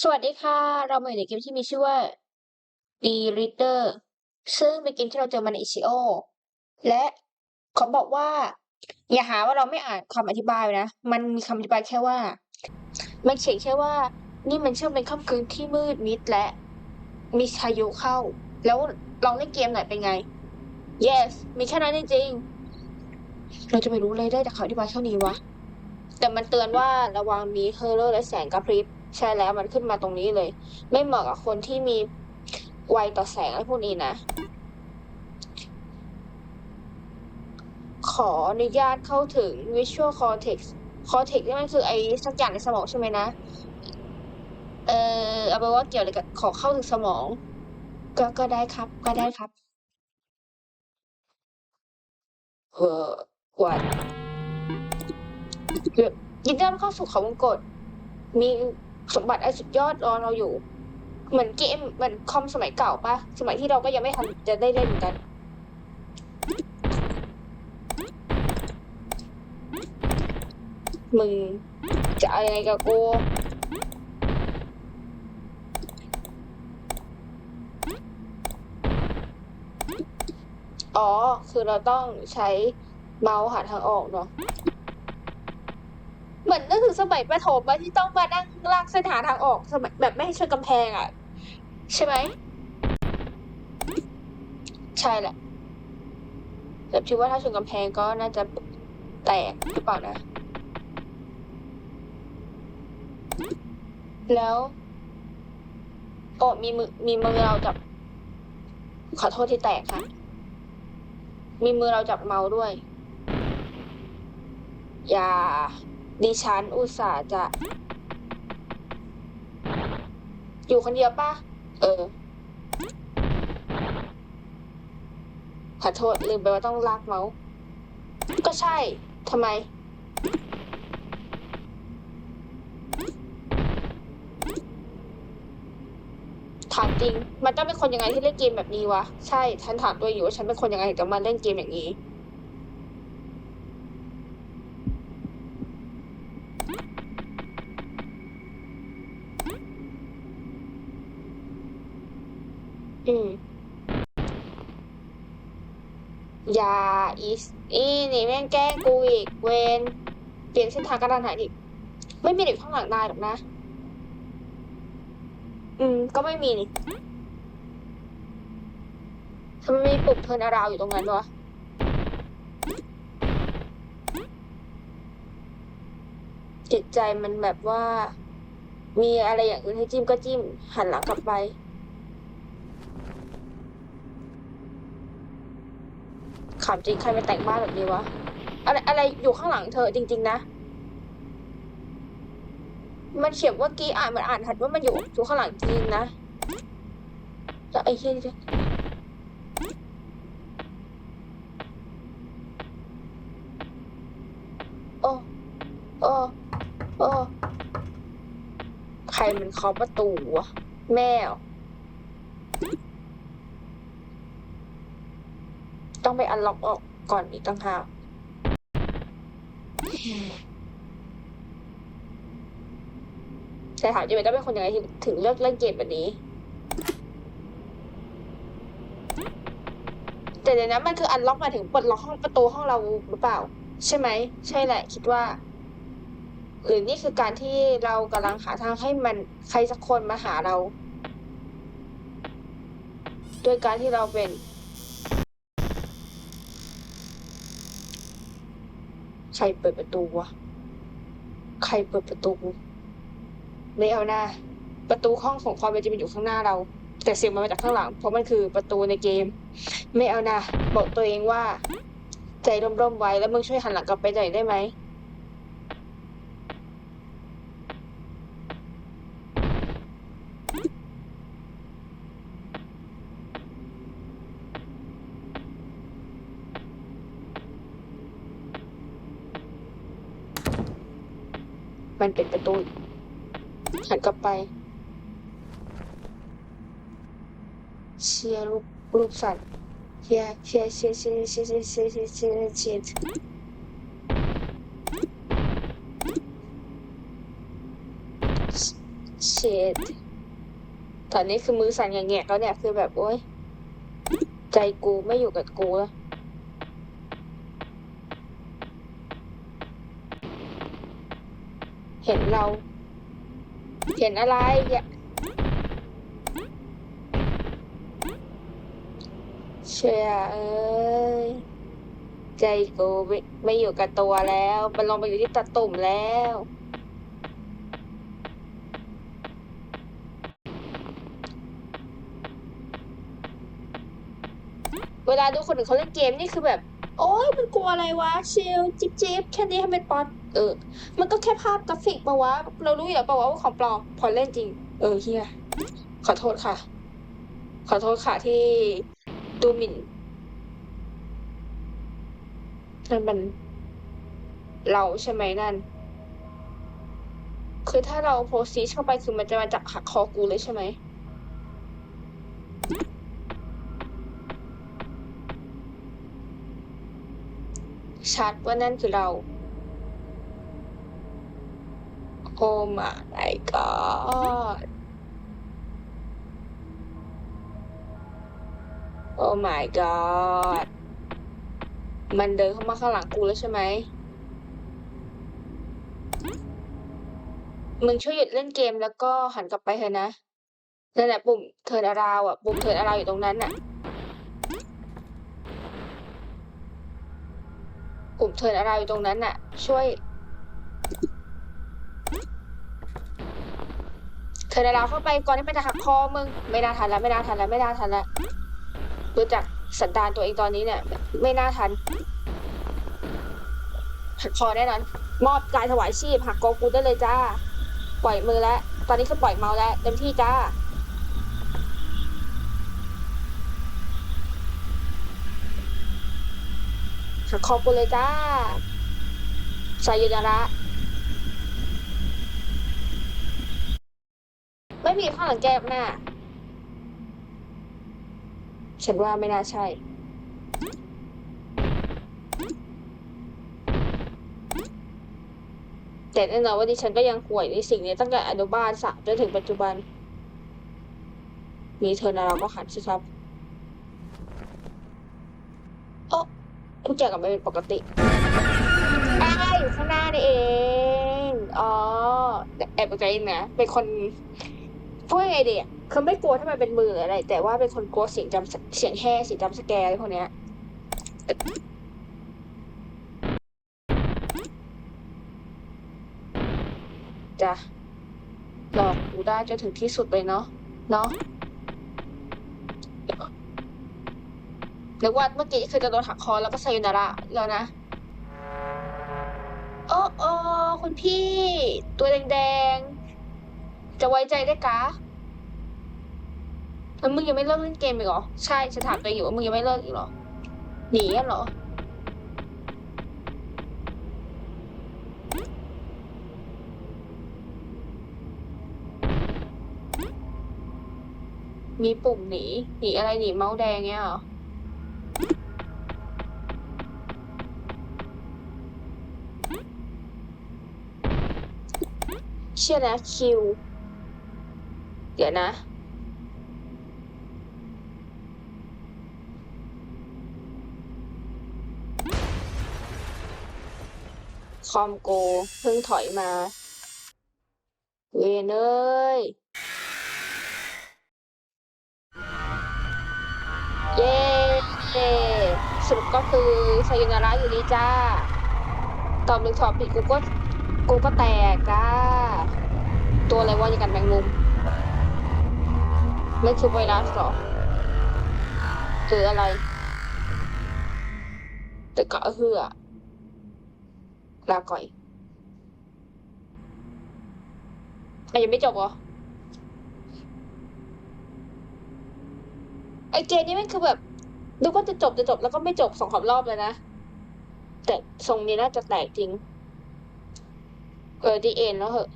สวัสดีค่ะ เรามาอยู่ในเกมที่มีชื่อว่า The Reader ซึ่งเป็นเกมที่เราเจอมาใน itch.io และเขาบอกว่า อย่าหาว่าเราไม่อ่านคำอธิบายนะ มันมีคำอธิบายแค่ว่า มันเขียนแค่ว่า นี่มันช่างเป็นค่ำคืนที่มืดมิดและมีพายุเข้า แล้วลองเล่นเกมหน่อยเป็นไง yes มีแค่นั้นจริงๆเราจะไปรู้เลยได้แต่คำอธิบายเท่านี้วะ แต่มันเตือนว่าระวังมีเฮอร์เลอร์และแสงกระพริบ ใช่แล้วมันขึ้นมาตรงนี้เลย ไม่เหมาะกับคนที่มีไวต่อแสงอะไรพวกนี้นะ ขออนุญาตเข้าถึง visual cortex cortex นี่มันคือไอ้สักอย่างในสมองใช่ไหมนะ เออเอาไปว่าเกี่ยวอะไรกับขอเข้าถึงสมอง ก็ก็ได้ครับ ก็ได้ครับเออวันยินดีต้อนรับเข้าสู่เขาวงกตมี สมบัติอันสุดยอดรอเราอยู่ เหมือนเกมเหมือนคอมสมัยเก่าปะสมัยที่เราก็ยังไม่ทันจะได้เล่นกันมึงจะอายังไงกับกูอ๋อ คือเราต้องใช้เมาส์หาทางออกเนาะ เหมือสมัยประถมอะที่ต้องมานั่งลากเส้นหาทางออกสมัยแบบไม่ให้ชนกำแพงอะใช่ไหมใช่แหละแต่คิดว่าถ้าชนกำแพงก็น่าจะแตกหรือเปล่านะ แล้วโอ้มีมือมีมือเราจับ ขอโทษที่แตกค่ะ มีมือเราจับเมาด้วย อย่า ดิฉันอุตส่าห์จะ อยู่คนเดียวป่ะ เออ ขอโทษ ลืมไปว่าต้องลากเมาส์ ก็ใช่ ทำไม ถามจริง มันต้องเป็นคนยังไงที่เล่นเกมแบบนี้วะ ใช่ ฉันถามตัวอยู่ว่าฉันเป็นคนยังไงถึงจะมาเล่นเกมอย่างนี้ อืมอย่าอีสอีนี่แม่งแกล้งกูอีก เวนเปลี่ยนเส้นทางกระดานหายอีก ไม่มีเด็กข้างหลังนายหรอกนะ อืม ก็ไม่มีนี่ทำไมมีปุ่มเทินอาราวอยู่ตรงนั้นวะจิตใจมันแบบว่า มีอะไรอย่างอื่นให้จิ้มก็จิ้ม หันหลังกลับไป ขำจริงใครมาแต่งบ้านแบบนี้วะ อะไรอะไรอยู่ข้างหลังเธอจริง ๆ นะ มันเขียนว่ากี้อ่านมันอ่านหัดว่ามันอยู่อยู่ข้างหลังจริงนะแล้วไอ้เหี้ยโอ้โอ้โอ้ใครมันเคาะประตูวะแม่เหรอ ต้องไปอันล็อกออกก่อนอีกต่างหากแต่ถามจริงๆต้องเป็นคนยังไงที่ถึงเลือกเล่นเกมแบบนี้ แต่เดี๋ยวนั้นมันคืออันล็อกมาถึงปลดล็อกห้องประตูห้องเราหรือเปล่า ใช่ไหม ใช่แหละ คิดว่า หรือนี่คือการที่เรากำลังหาทางให้มันใครสักคนมาหาเราโดยการที่เราเป็น ใค รเปิดประตูวะ ใครเปิดประตู ไม่เอาหน้า ประตูห้องของความเป็นจริงมันอยู่ข้างหน้าเรา แต่เสียงมันมาจากข้างหลัง เพราะมันคือประตูในเกม ไม่เอานะบอกตัวเองว่า ใจร่มๆไว้แล้วมึงช่วยหันหลังกลับไปหน่อยได้ไหม มันเป็นประตูหันกลับไป เชียร์รูปรูปสัตว์เชียร์เชียร์เชียร์เชียร์เชียร์เชียร์เชียร์เชียร์เชียร์เชียร์ตอนนี้คือมือสั่นอย่างแงกแล้วเนี่ยคือแบบโอ๊ยใจกูไม่อยู่กับกูแล้ว เห็นเรา เห็นอะไรอย่าเชื่อเอ้ย ใจกูไม่ไม่อยู่กับตัวแล้ว มันลงไปอยู่ที่ตะตุ่มแล้วเวลาดูคนอื่นเขาเล่นเกมนี่คือแบบ โอ๊ยมันกลัวอะไรวะเชล จิ๊บจิ๊บแค่นี้ทำเป็นป๊อต เออ มันก็แค่ภาพกราฟิกปะวะ เรารู้อยู่แล้วปะวะว่าของปลอม พอเล่นจริง เออเฮียขอโทษค่ะ ขอโทษค่ะที่ดูหมิ่นนั่นมัน เราใช่ไหมนั่น คือถ้าเราโพสซีเข้าไปคือมันจะมาจับหักคอกูเลยใช่ไหมชัดว่านั่นคือเรา โอ้ my god โอ้ my god มันเดินเข้ามาข้างหลังกูแล้วใช่ไหม มึงช่วยหยุดเล่นเกมแล้วก็หันกลับไปเถอะนะ นั่นแหละปุ่มเทินอาราวอะ ปุ่มเทินอาราวอยู่ตรงนั้นน่ะ ปุ่มเทินอาราวอยู่ตรงนั้นน่ะ ช่วย เทิร์นอาราเข้าไปก่อนที่มันจะหักคอมึงไม่น่าทันแล้วไม่น่าทันแล้วไม่น่าทันแล้วรู้จักสันดานตัวเองตอนนี้เนี่ย ไม่น่าทันหักคอแน่นอนมอบกายถวายชีพหักโกกูได้เลยจ้า ปล่อยมือแล้วตอนนี้คือปล่อยเมาแล้วเต็มที่จ้าหักคอกูเลยจ้าสายุนาระ ไม่มีข้างหลังแก้มหน้า ฉันว่าไม่น่าใช่ แต่แน่นอนว่าดิฉันก็ยังป่วยในสิ่งนี้ตั้งแต่อนุบาลสามจนถึงปัจจุบัน มีเธอนะเราก็หันสิครับโอ้ทุกอย่างกลับมาเป็นปกติอ้อยู่ข้างหน้านี่เอง อ๋อ แอบตกใจนะ เป็นคน พูดยังไงดีอะคือไม่กลัวถ้ามันเป็นมืออะไร แต่ว่าเป็นคนกลัวเสียงจำเสียงแห่เสียงจำสแกร์อะไรพวกเนี้ยจะหลอกกูได้จนถึงที่สุดเลยเนาะเนาะนึกว่าเมื่อกี้คือจะโดนหักคอแล้วก็ไซยุนาระแล้วนะโอ้โอ้คุณพี่ ตัวแดงๆ จะไว้ใจได้กะ แล้วมึงยังไม่เลิกเล่นเกมอีกเหรอ ใช่ฉันถามตัวเองอยู่ว่ามึงยังไม่เลิกอีกเหรอ หนีอะเหรอ มีปุ่มหนี หนีอะไรหนีเมาส์แดงเงี้ยเหรอ เชื่อนะคิว เดี๋ยวนะ คอมโกเพิ่งถอยมา เวนเอ้ย เย้สรุปก็คือไซยนาระอยู่ดีจ้า ตอบหนึ่งตอบผิดกูก็กูก็แตกจ้า ตัวอะไรวะอย่างกันแมงมุมไม่คือไวรัสหรอหรืออะไร แต่ก็เหือ ลาก่อยอะยังไม่จบเหรอ ไอเกนนี่มันคือแบบ ดูก็จะจบจะจบแล้วก็ไม่จบสองสามรอบเลยนะ แต่ทรงนี้น่าจะแตกจริง เออดีเอ็นแล้วเหอะ